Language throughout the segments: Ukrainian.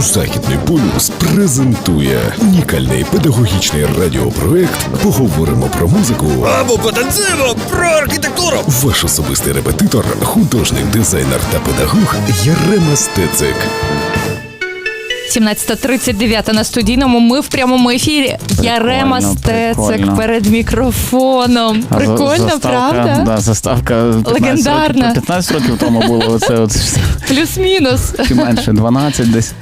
Західний полюс презентує унікальний педагогічний радіопроект Поговоримо про музику. Або потанцюємо про архітектуру. Ваш особистий репетитор, художник, дизайнер та педагог Ярема Стецик. 17.39 на студійному. Ми в прямому ефірі. Ярема прикольно. перед мікрофоном. А Прикольно, заставка, правда? Да, заставка 15 Легендарна. Років, 15 років тому було оце от Плюс-мінус. чи менше, 12 десь.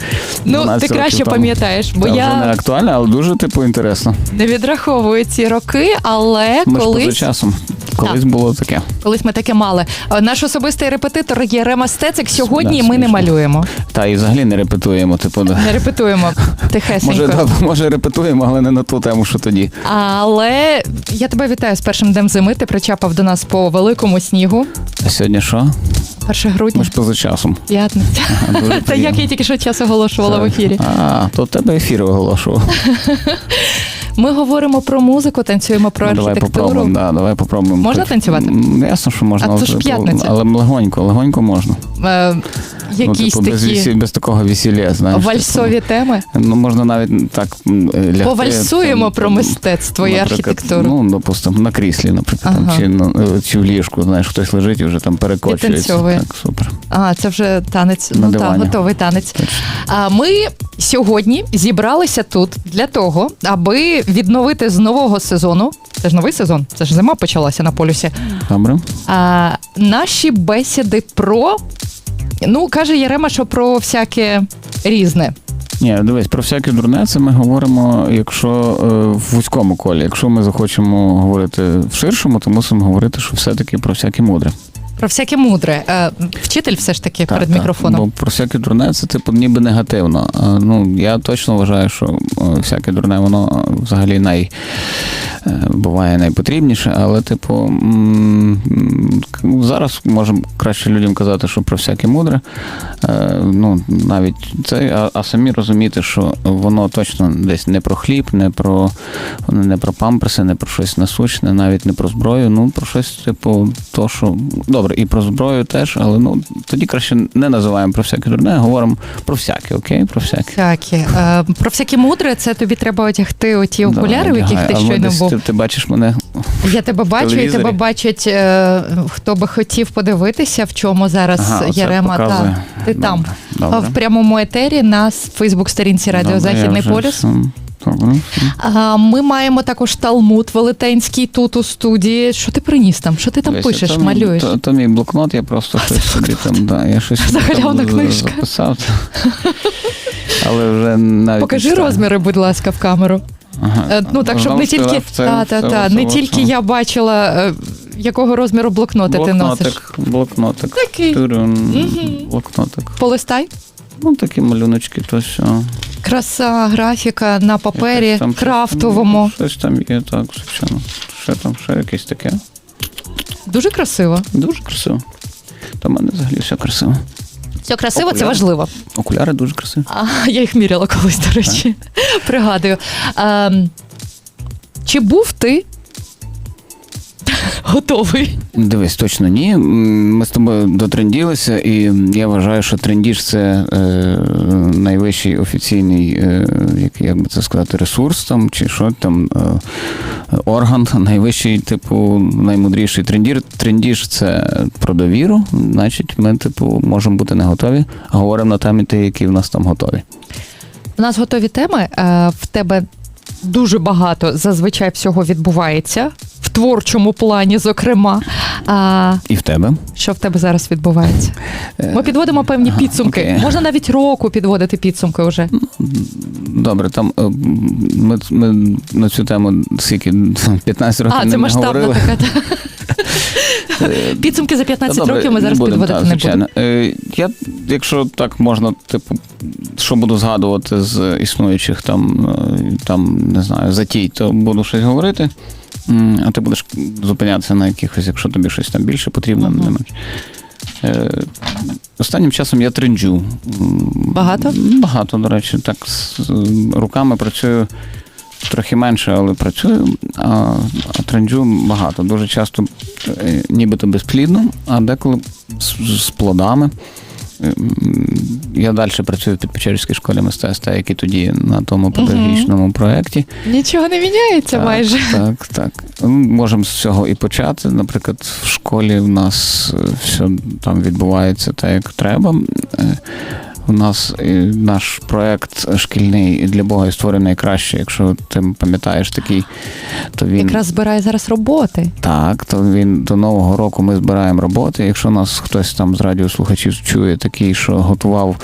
Ну, ти краще пам'ятаєш, бо Та, вже не я актуально, але дуже типу інтересно. не відраховую ці роки, але Ми ж поза колись, часом. Колись було таке. колись ми таке мали. Е, Наш особистий репетитор Ярема Стецик. Сьогодні Да, ми не малюємо, Та і взагалі не репетуємо. Типу, да. не репетуємо тихесенько. може, да, може репетуємо, але не на ту тему, що тоді. Але я тебе вітаю з першим днем зими. Ти причапав до нас по великому снігу. А сьогодні що? 1 грудня, Ми ж поза часом. п'ятниця. Ага, Та як я тільки що час оголошувала в ефірі. А, то тебе ефір оголошував. Ми говоримо про музику, танцюємо про Ну, давай архітектуру. попробуємо, да, давай попробуємо. Можна танцювати? Ясно, що можна. А це ж п'ятниця. Але легонько, легонько можна. Е, якісь ну, типу, без, такі весіль, без такого весілля, знаєш. вальсові теми. Типу, ну, можна навіть так м, е, лягти. Повальсуємо там, про там, мистецтво і наприклад, архітектуру. Ну, допустимо, на кріслі, наприклад, Ага. там, чи, на- е, чи в ліжку, знаєш, хтось лежить і вже там перекочується. Підтанцьовує. Так, супер. А, це вже танець. На ну так, дивані. готовий танець. А ми сьогодні зібралися тут для того, аби відновити з нового сезону. Це ж новий сезон, це ж зима почалася на полюсі. Добре. А, наші бесіди про. Ну, каже Ярема, що про всяке різне. Ні, дивись, про всякі дурне це ми говоримо, якщо е, в вузькому колі. Якщо ми захочемо говорити в ширшому, то мусимо говорити, що все-таки про всяке мудре. Про всяке мудре. Е, вчитель все ж таки перед так. мікрофоном. Бо про всяке дурне це типу ніби негативно. А, ну я точно вважаю, що е, всяке дурне воно е, взагалі най е, буває найпотрібніше, але, типу, зараз можемо краще людям казати, що про всяке мудре. Е, Ну, навіть це, а, а самі розуміти, що воно точно десь не про хліб, не про не про памперси, не про щось насущне, навіть не про зброю. Ну, про щось, типу, то, що добре, і про зброю теж, але ну тоді краще не називаємо про всяке дурне, а говоримо про всяке, окей? Про всяке. Всякі. Е, про всякі мудре, це тобі треба одягти оті окуляри, в яких ти щойно був. Ти, ти бачиш мене Я тебе бачу, і тебе бачать, е, хто би хотів подивитися, в чому зараз Ага, Ярема. Та, ти Добре, там. добре. В прямому етері на Фейсбук-сторінці Радіо Добре, Західний полюс. ми маємо також талмуд велетенський тут у студії. Що ти приніс там? Що ти там Дивися, пишеш, мій- малюєш? То, то мій блокнот, я просто щось собі там, да, я щось Загалявна там книжка. записав. Але вже навіть Покажи розміри, будь ласка, в камеру. Ага. Е, Ну так, щоб не тільки це- та, та, це- та, це не тільки я бачила, е, якого розміру блокноти ти носиш. Блокнотик, блокнотик. Такий. Мгм. Блокнотик. Полистай. Ну, такі малюночки, то все. Краса, графіка на папері, там крафтовому. Щось там є, так, звичайно. Ще там, ще якесь таке. Дуже красиво. Дуже красиво. Та в мене взагалі все красиво. Все красиво, це важливо. Окуляри дуже красиві. А, я їх міряла колись, до речі. Пригадую. Ем, чи був ти готовий? Дивись, точно ні. Ми з тобою дотренділися, і я вважаю, що трендіж це е, найвищий офіційний, е, як, як би це сказати, ресурс там, чи що там, е, орган, найвищий, типу, наймудріший трендір. Трендіж це про довіру. Значить, ми, типу, можемо бути не готові, говоримо на темі ті, які в нас там готові. У нас готові теми. Е, в тебе дуже багато зазвичай всього відбувається. Творчому плані, зокрема. А, І в тебе. що в тебе зараз відбувається? Ми підводимо певні підсумки. окей. Можна навіть року підводити підсумки вже. Добре, там е, ми, ми на цю тему скільки 15 років А, не, це не масштабна говорили. така. та. Підсумки за 15 Добре, років ми зараз будемо, підводити так, не будемо. звичайно. Е, Я, якщо так можна, типу, що буду згадувати з існуючих там, е, там не знаю, затій, то буду щось говорити. А ти будеш зупинятися на якихось, якщо тобі щось там більше потрібно, не менше. Е, Останнім часом я тренджу. Багато? Багато, до речі, так з руками працюю трохи менше, але працюю, а, а тренджу багато. Дуже часто е, нібито безплідно, а деколи з, з плодами. Е, я далі працюю в Підпечерській школі мистецтва, як і тоді на тому педагогічному проєкті. Нічого не міняється Так, майже. Так, так. Ми Можемо з цього і почати. Наприклад, в школі в нас е, все там відбувається так, як треба. У нас наш проект шкільний для Бога і створений найкраще. Якщо ти пам'ятаєш такий, то він Якраз збирає зараз роботи. так, то він до нового року ми збираємо роботи. Якщо нас хтось там з радіослухачів чує такий, що готував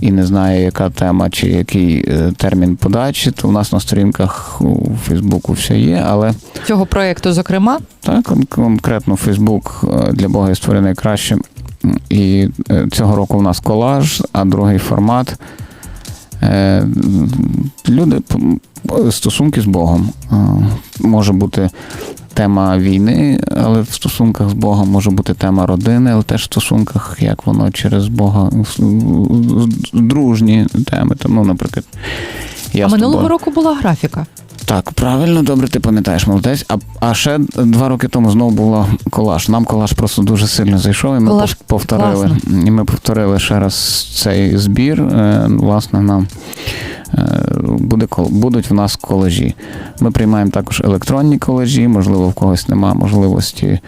і не знає, яка тема чи який е, термін подачі, то у нас на сторінках у Фейсбуку все є, але Цього проєкту, зокрема, так, конкретно Фейсбук е, для Бога і створений краще. І е, цього року у нас колаж, а другий формат. Е, Люди стосунки з Богом. Е, Може бути тема війни, але в стосунках з Богом може бути тема родини, але теж в стосунках, як воно через Бога дружні теми. Тому, наприклад, я а минулого року була графіка. так, правильно, добре, ти пам'ятаєш, молодець. А, а ще два роки тому знову була колаж. Нам колаж просто дуже сильно зайшов, і ми Колаж повторили. класно. І ми повторили ще раз цей збір. Е, Власне, нам е, буде будуть в нас колажі. Ми приймаємо також електронні колажі, можливо, в когось немає можливості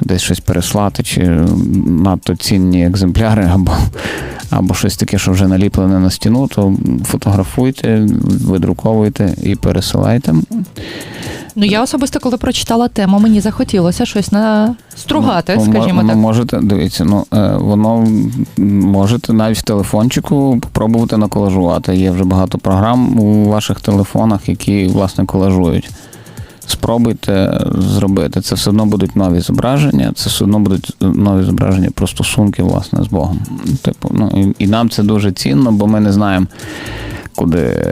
десь щось переслати, чи надто цінні екземпляри, або, або щось таке, що вже наліплене на стіну, то фотографуйте, видруковуйте і пересилайте. Ну я особисто, коли прочитала тему, мені захотілося щось настругати, Ну, скажімо мо- так. Можете, дивіться, ну е, воно можете навіть в телефончику спробувати наколажувати. Є вже багато програм у ваших телефонах, які власне колажують. Спробуйте зробити. Це все одно будуть нові зображення, це все одно будуть нові зображення про стосунки власне з Богом. Типу, ну і, і нам це дуже цінно, бо ми не знаємо, куди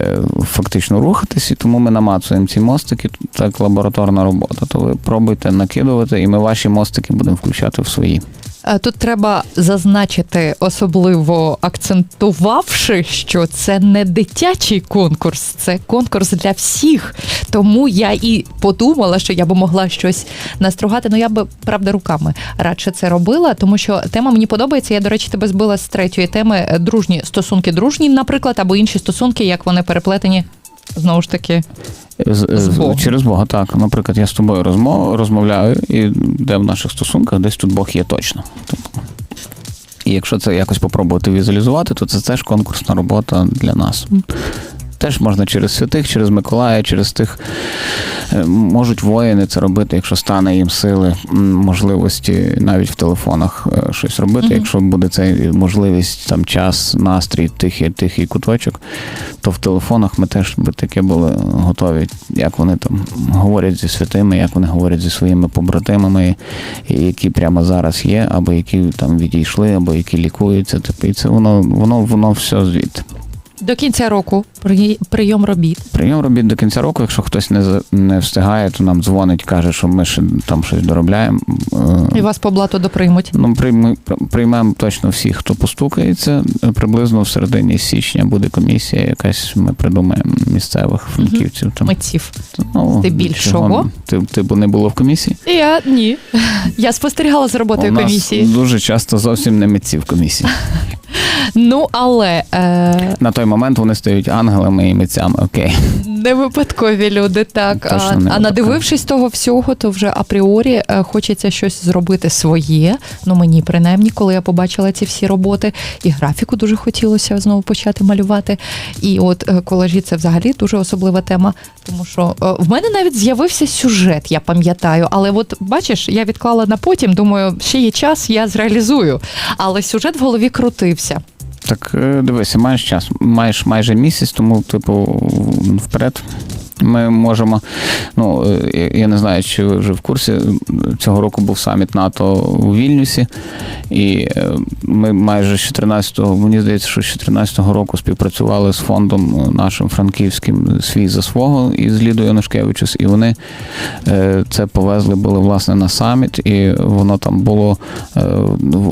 фактично рухатись, і тому ми намацуємо ці мостики, так лабораторна робота. То ви пробуйте накидувати, і ми ваші мостики будемо включати в свої. Е, Тут треба зазначити, особливо акцентувавши, що це не дитячий конкурс, це конкурс для всіх. Тому я і подумала, що я би могла щось настругати. Ну я би правда руками радше це робила, тому що тема мені подобається. Я, до речі, тебе збила з третьої теми е, дружні стосунки дружні, наприклад, або інші стосунки, як вони переплетені. Знову ж таки, З, З з- через Бога, так. Наприклад, я з тобою розмов, розмовляю, і де в наших стосунках десь тут Бог є точно. Тобто, і якщо це якось попробувати візуалізувати, то це теж конкурсна робота для нас. Теж можна через святих, через Миколая, через тих е, можуть воїни це робити, якщо стане їм сили, можливості навіть в телефонах е, щось робити. Мгм. Якщо буде цей можливість, там час, настрій, тихий, тихий куточок, то в телефонах ми теж би таке були готові, як вони там говорять зі святими, як вони говорять зі своїми побратимами, які прямо зараз є, або які там відійшли, або які лікуються. Типу, і це воно, воно, воно все звідти. До кінця року прийом робіт. Прийом робіт до кінця року, якщо хтось не, не встигає, то нам дзвонить, каже, що ми ще там щось доробляємо. Е, І вас по блату доприймуть. Ну, прийми- приймемо точно всіх, хто постукається. Приблизно в середині січня буде комісія, якась ми придумаємо місцевих франківців. Там. Митців. Ну, Здебільшого. чого? Ти, ти б не було в комісії? Я ні. Я спостерігала за роботою У нас комісії. дуже часто зовсім не митці в комісії. Ну але е, На той момент вони стають ангелами і митцями. Окей. не випадкові люди, так. Точно А, а надивившись того всього, то вже апріорі е, хочеться щось зробити своє. Ну мені принаймні, коли я побачила ці всі роботи, і графіку дуже хотілося знову почати малювати. І от е, колажі це взагалі дуже особлива тема, тому що е, в мене навіть з'явився сюжет, я пам'ятаю. Але от бачиш, я відклала на потім. Думаю, ще є час, я зреалізую. Але сюжет в голові крутився. Так е, дивися, маєш час, маєш майже місяць, тому, типу, вперед. Ми можемо, ну е, я- не знаю, чи ви вже в курсі. Цього року був саміт НАТО у Вільнюсі, і е, ми майже з 14-го, мені здається, що з 14-го року співпрацювали з фондом е, нашим франківським свій за свого і з Лідою Янушкевичус, і вони це повезли були власне на саміт, і воно там було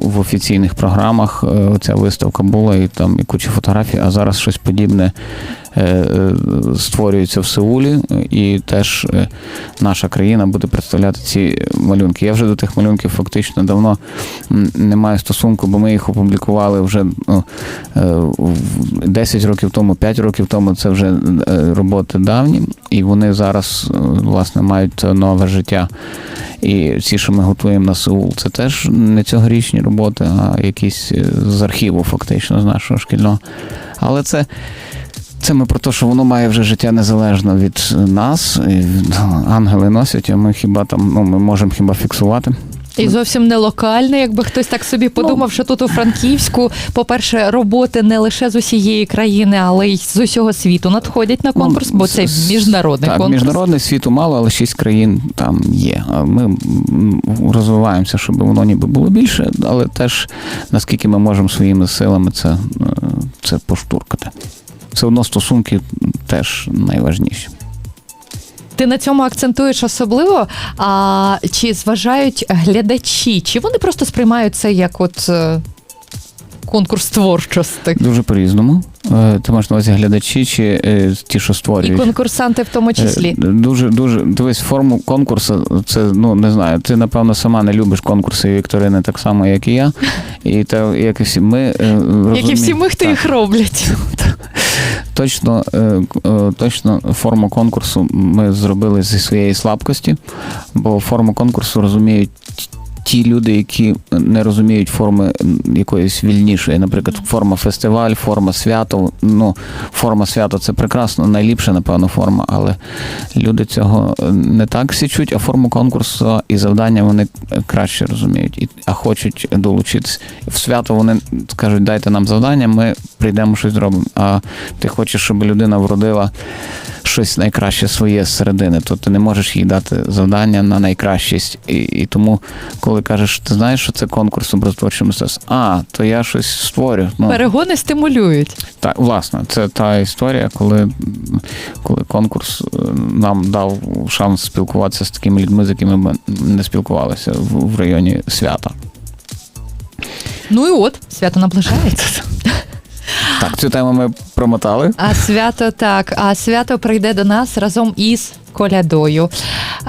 в офіційних програмах. Ця виставка була, і там і куча фотографій, а зараз щось подібне е, е, в Сеулі, і теж е, наша країна буде представляти ці малюнки. Я вже до тих малюнків фактично давно не маю стосунку, бо ми їх опублікували вже ну, е, 10 років тому, 5 років тому. Це вже роботи давні, і вони зараз власне мають нове життя. І ці, що ми готуємо на Сеул, це теж не цьогорічні роботи, а якісь з архіву, фактично, з нашого шкільного. Але це. Це ми про те, що воно має вже життя незалежно від нас. І ангели носять, а ми хіба там ну, ми можемо хіба фіксувати. І зовсім не локальне, якби хтось так собі подумав, що тут у Франківську, по-перше, роботи не лише з усієї країни, але й з усього світу надходять на конкурс, бо це Ну, міжнародний так, конкурс. Міжнародний світу мало, але шість країн там є. Ми розвиваємося, щоб воно ніби було більше, але теж наскільки ми можемо своїми силами це, е, це поштуркати. Все одно стосунки теж найважніші. Ти на цьому акцентуєш особливо. А чи зважають глядачі, чи вони просто сприймають це як от е, конкурс творчості? Дуже по-різному. Е, Ти маєш на увазі глядачі чи е, ті, що І створюють? конкурсанти в тому числі. Дуже, дуже дивись, форму конкурсу. Це ну не знаю. Ти напевно сама не любиш конкурси і вікторини так само, як і я. І та як і всі ми е, Як і всі ми, хто їх роблять. Точно, е, е, точно форму конкурсу ми зробили зі своєї слабкості, бо форму конкурсу розуміють. Ті люди, які не розуміють форми якоїсь вільнішої, наприклад, форма фестиваль, форма свято. Ну, форма свято це прекрасно, найліпша, напевно, форма, але люди цього е, не так січуть, а форму конкурсу і завдання вони краще розуміють, а хочуть долучитись. В свято вони скажуть, дайте нам завдання, ми прийдемо щось зробимо. А ти хочеш, щоб людина вродила щось найкраще своє з середини, то ти не можеш їй дати завдання на найкращість. І, і тому, коли кажеш, ти знаєш, що це конкурс образотворчого мистецтва, а то я щось створю. Ну, Перегони стимулюють. так, власне, це та історія, коли, коли конкурс е, нам дав шанс спілкуватися з такими людьми, з якими ми не спілкувалися в, в районі свята. Ну і от, свято наближається. Так, цю тему ми промотали. А свято так, а свято прийде до нас разом із колядою.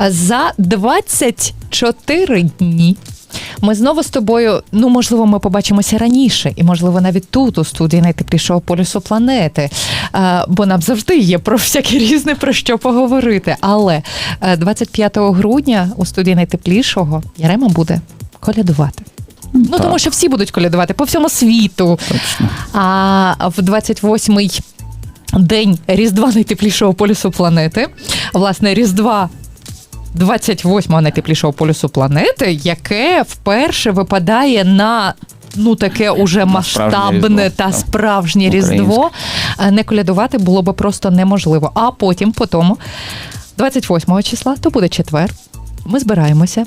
За 24 дні. Ми знову з тобою, ну можливо, ми побачимося раніше, і можливо навіть тут, у студії найтеплішого полюсу планети. Бо нам завжди є про всяке різне про що поговорити. Але е, 25 грудня у студії найтеплішого Ярема буде колядувати. Ну Так. тому що всі будуть колядувати по всьому світу. Точно. А в 28-й день Різдва найтеплішого полюсу планети, власне, Різдва 28-го найтеплішого полюсу планети, яке вперше випадає на. Ну, таке уже масштабне Різдво, та так. справжнє Українське. Різдво. Не колядувати було би просто неможливо. А потім, по тому, 28 числа, то буде четвер. Ми збираємося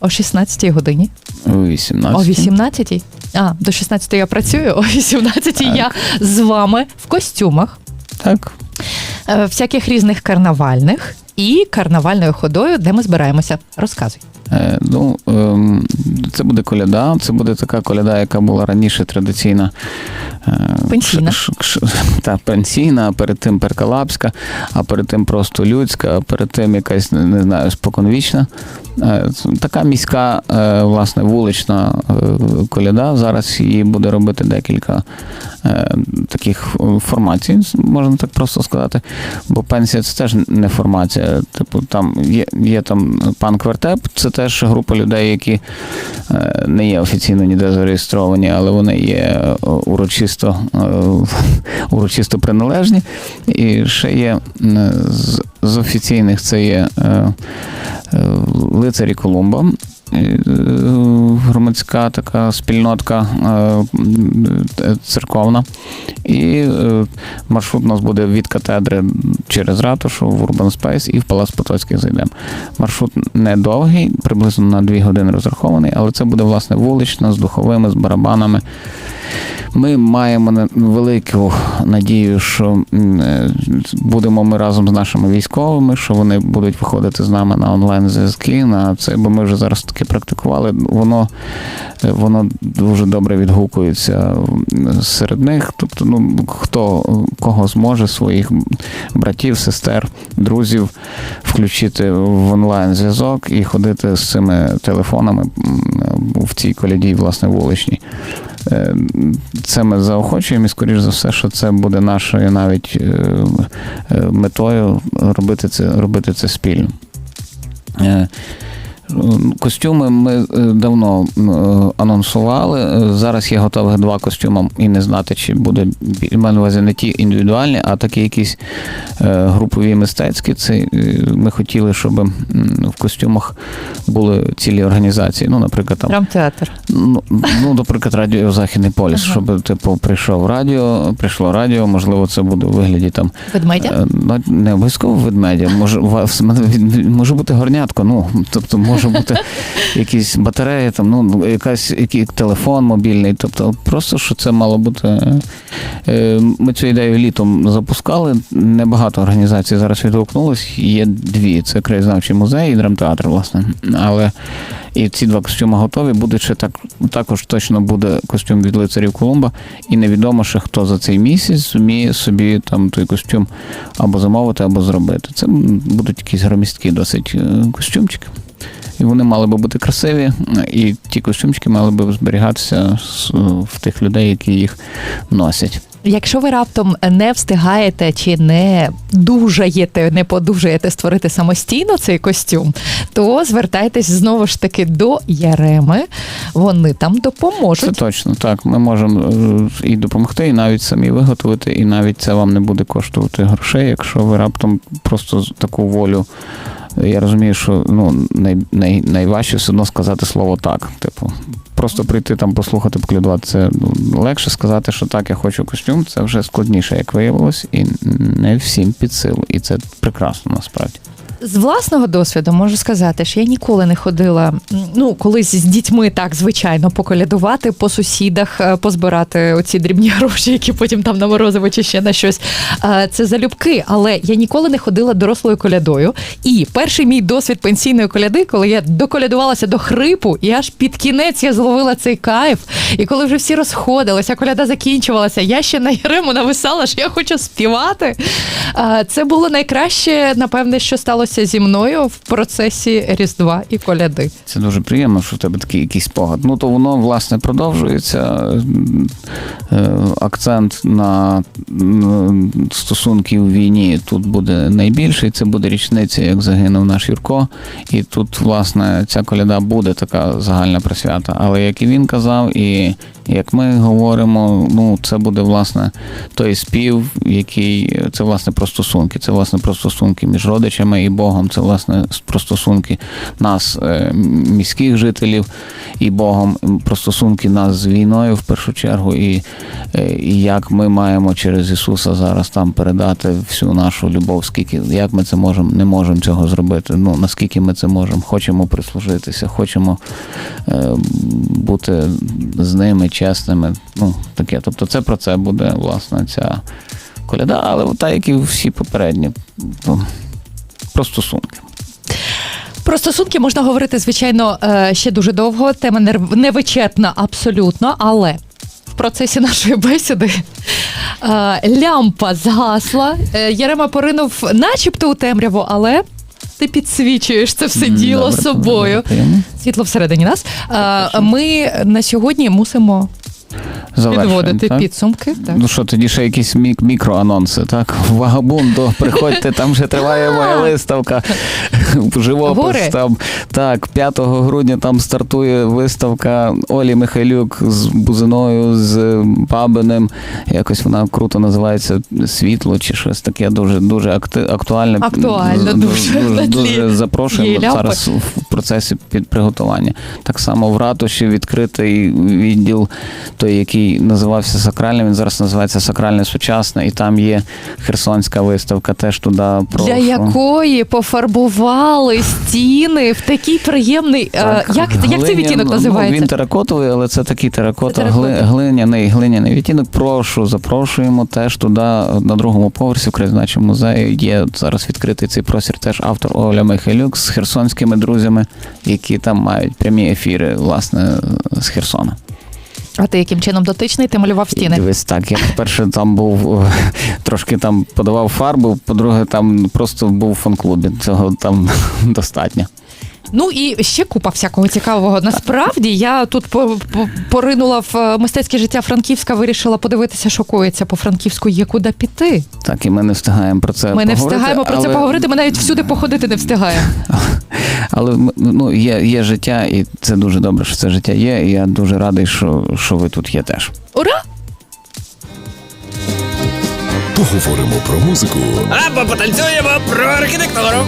о 16 годині. О 18. О 18-й? А, до 16 я працюю, о 18 так. я з вами в костюмах, Так. е, всяких різних карнавальних і карнавальною ходою, де ми збираємося. Розказуй. Е, Ну, ем, це буде коляда, це буде така коляда, яка була раніше традиційна. е, Пенсійна. Та пенсійна, а перед тим перкалапська, а перед тим просто людська, а перед тим якась, не знаю, споконвічна. Е, Така міська, власне, вулична коляда. Зараз її буде робити декілька таких формацій, можна так просто сказати. Бо пенсія це теж не формація. Типу, там є, є там пан Квартеп, це теж група людей, які е, не є офіційно ніде зареєстровані, але вони є е, урочисто, е, урочисто приналежні. І ще є з, офіційних це є лицарі Колумба. Громадська така спільнотка е, е, церковна. І е, маршрут у нас буде від катедри через ратушу в Urban Space і в Палац Потоцьких зайдемо. Маршрут недовгий, приблизно на 2 години розрахований, але це буде власне вулична з духовими, з барабанами. Ми маємо велику надію, що будемо ми разом з нашими військовими, що вони будуть виходити з нами на онлайн зв'язки. На це, бо ми вже зараз таки практикували. Воно воно, е, дуже добре відгукується серед них. Тобто, ну хто кого зможе своїх братів, сестер, друзів включити в онлайн зв'язок і ходити з цими телефонами в цій коляді, власне, вуличній. Е, Це ми заохочуємо, і скоріш за все, що це буде нашою навіть е, метою робити це, робити це спільно. Костюми ми е, давно е, анонсували. Е, Зараз є готових два костюми, і не знати, чи буде маю на увазі не ті індивідуальні, а такі якісь групові мистецькі. Це ми хотіли, щоб в костюмах були цілі організації. Ну, наприклад, там Драмтеатр. Ну, ну, наприклад, радіо Західний поліс, Ага. щоб типу прийшов радіо, прийшло радіо, можливо, це буде у вигляді там Ведмедя? не обов'язково ведмедя. Може, вас- може бути горнятко, ну тобто може бути якісь батареї, там, ну, якась який телефон мобільний. Тобто, просто що це мало бути. е, Ми цю ідею літом запускали. Небагато організацій зараз відгукнулось. Є дві: це краєзнавчий музей і драмтеатр, власне. Але і ці два костюми готові. Буде ще так, також точно буде костюм від лицарів Колумба. І невідомо ще хто за цей місяць зуміє собі там той костюм або замовити, або зробити. Це будуть якісь громісткі досить е, костюмчики. І вони мали би бути красиві, і ті костюмчики мали би зберігатися в тих людей, які їх носять. Якщо ви раптом не встигаєте чи не дужаєте, не подужаєте створити самостійно цей костюм, то звертайтесь знову ж таки до Яреми. Вони там допоможуть. Це точно так. Ми можемо е, і допомогти, і навіть самі виготовити, і навіть це вам не буде коштувати грошей, якщо ви раптом просто таку волю. Я розумію, що ну най, най, найважче все одно сказати слово так. Типу, просто прийти там послухати, поклюдувати. Це ну, легше сказати, що так, я хочу костюм. Це вже складніше, як виявилось, і не всім під силу. І це прекрасно насправді. З власного досвіду можу сказати, що я ніколи не ходила. Ну, колись з дітьми так звичайно поколядувати по сусідах, е, позбирати оці дрібні гроші, які потім там на морозиво чи ще на щось. Е, Це залюбки. Але я ніколи не ходила дорослою колядою. І перший мій досвід пенсійної коляди, коли я доколядувалася до хрипу, і аж під кінець я зловила цей кайф. І коли вже всі розходилися, коляда закінчувалася, я ще на Єрему нависала, що я хочу співати. Е, Це було найкраще, напевне, що сталося зі мною в процесі Різдва і коляди. Це дуже приємно, що в тебе такий якийсь спогад. Ну то воно власне продовжується. Е, Акцент на стосунки у війні тут буде найбільший. Це буде річниця, як загинув наш Юрко. І тут, власне, ця коляда буде така загальна присвята. Але як і він казав, і як ми говоримо, ну це буде власне той спів, який це власне про стосунки. Це власне про стосунки між родичами і Богом. Це власне про стосунки нас, е, міських жителів і Богом, про стосунки нас з війною в першу чергу, і, е, і як ми маємо через Ісуса зараз там передати всю нашу любов, скільки як ми це можемо, не можемо цього зробити. Ну наскільки ми це можемо, хочемо прислужитися, хочемо е, бути з ними чесними. Ну таке. Тобто, це про це буде власне ця коляда, але та, як і всі попередні. Про стосунки. Про стосунки можна говорити, звичайно, е, ще дуже довго. Тема невичерпна абсолютно, але в процесі нашої бесіди е, лямпа згасла. Е, Ярема поринув начебто у темряву, але ти підсвічуєш це все діло добре, собою. Світло всередині нас. Ми на сьогодні мусимо Завершуємо, підводити так? підсумки. Так. Ну що, тоді ще якісь мік- мікроанонси, так? Вагабунду, приходьте, там вже триває моя виставка. Живопис Гори. там. Так, 5 грудня там стартує виставка Олі Михайлюк з Бузиною, з Бабиним. Якось вона круто називається Світло чи щось таке дуже дуже акти- актуальне. Актуально дуже, Дуже, дуже запрошуємо зараз в процесі під приготування. Так само в ратуші відкритий відділ той, який називався Сакральним, він зараз називається Сакральне сучасне, і там є Херсонська виставка, теж туди прошу. Для якої пофарбували стіни в такий приємний. е, Так, як, як цей відтінок Ну, називається? він теракотовий, але це такий теракота, гли, глиняний, глиняний відтінок. Прошу, запрошуємо теж туди на другому поверсі в краєзнавчому музеї. Є зараз відкритий цей простір. Теж автор Оля Михайлюк з херсонськими друзями, які там мають прямі ефіри, власне, з Херсона. А ти яким чином дотичний? Ти малював стіни. Дивись, так, я перше там був трошки там подавав фарбу, по-друге, там просто був фан-клубі. Цього там достатньо. Ну і ще купа всякого цікавого. Насправді я тут по- по- поринула в е, мистецьке життя Франківська, вирішила подивитися, що коїться по Франківську, є куди піти. Так, і ми не встигаємо про це Ми не поговорити, встигаємо про це поговорити. Ми навіть всюди походити не встигаємо. Але ну, є, є життя, і це дуже добре, що це життя є. І я дуже радий, що, що ви тут є теж. Ура! Поговоримо про музику Або потанцюємо про архітектуру.